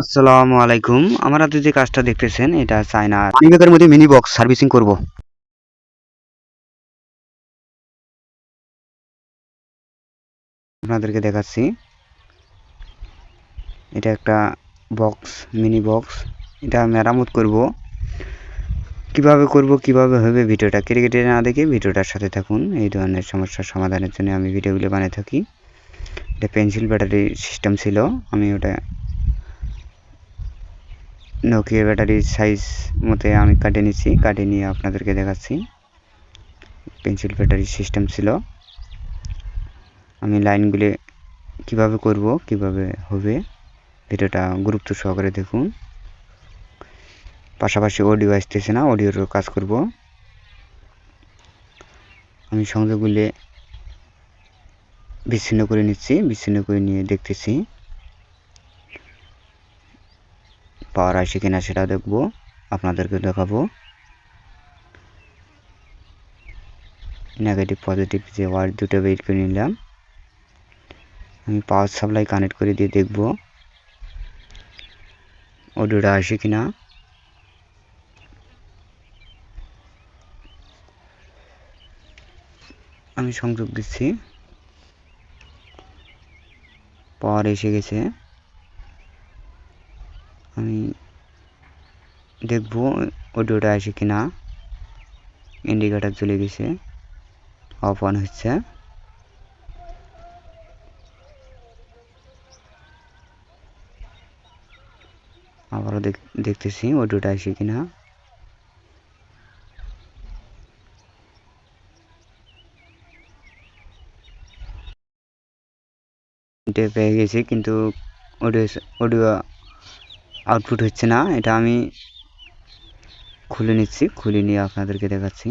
আসসালামু আলাইকুম। আমার হাতে যে কাজটা দেখতেছেন এটা চায়না বিবেকের মধ্যে মিনি বক্স সার্ভিসিং করব। আপনাদেরকে দেখাচ্ছি। এটা একটা বক্স মিনি বক্স এটা মেরামত করব। কীভাবে করব কীভাবে হবে ভিডিওটা কেটে কেটে না দেখে ভিডিওটার সাথে থাকুন। এই ধরনের সমস্যার সমাধানের জন্য আমি ভিডিওগুলো বানিয়ে থাকি। এটা পেন্সিল ব্যাটারি সিস্টেম ছিল। আমি ওটা নোকিয়া ব্যাটারির সাইজ মতে আমি কাটিয়ে নিচ্ছি, কাটিয়ে নিয়ে আপনাদেরকে দেখাচ্ছি। পেন্সিল ব্যাটারি সিস্টেম ছিল। আমি লাইনগুলি কীভাবে করব, কীভাবে হবে, ভিডিওটা গুরুত্ব সহকারে দেখুন। পাশাপাশি অডিও আসতেছে না অডিওর কাজ করব। আমি সংযোগগুলি বিচ্ছিন্ন করে নিচ্ছি, বিচ্ছিন্ন করে নিয়ে দেখতেছি। পাওয়ার আসে কিনা সেটা দেখব। আপনাদেরকে দেখাবো। নেগেটিভ পজিটিভ যে ওয়ার্ড দুটো বের করে নিলাম। আমি পাওয়ার সাপ্লাই কানেক্ট করে দিয়ে দেখব। অডিওটা আসে কিনা। আমি সংযোগ দিচ্ছি। পাওয়ার এসে গেছে আমি দেখব অডিওটা আসে কিনা। ইন্ডিকেটার চলে গেছে অফ অন হচ্ছে। আবারও দেখতেছি অডিওটা আসে কিনা। পেয়ে গেছি, কিন্তু অডিও অডিও আউটপুট হচ্ছে না, এটা আমি খুলে নিচ্ছি, খুলে নিয়ে আপনাদেরকে দেখাচ্ছি।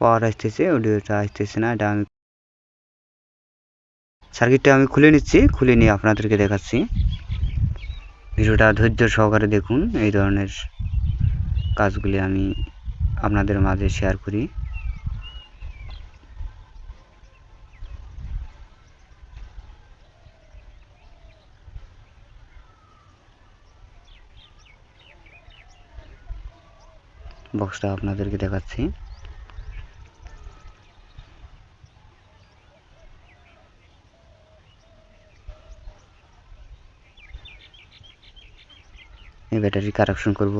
পাওয়ার আসতেছে অডিওটা আসতেছে না, এটা আমি সার্কিটটা আমি খুলে নিচ্ছি, খুলে নিয়ে আপনাদেরকে দেখাচ্ছি। ভিডিওটা ধৈর্য সহকারে দেখুন, এই ধরনের কাজগুলি আমি আপনাদের মাঝে শেয়ার করি। বক্সটা আপনাদেরকে দেখাচ্ছি। এই ব্যাটারি কারেকশন করব।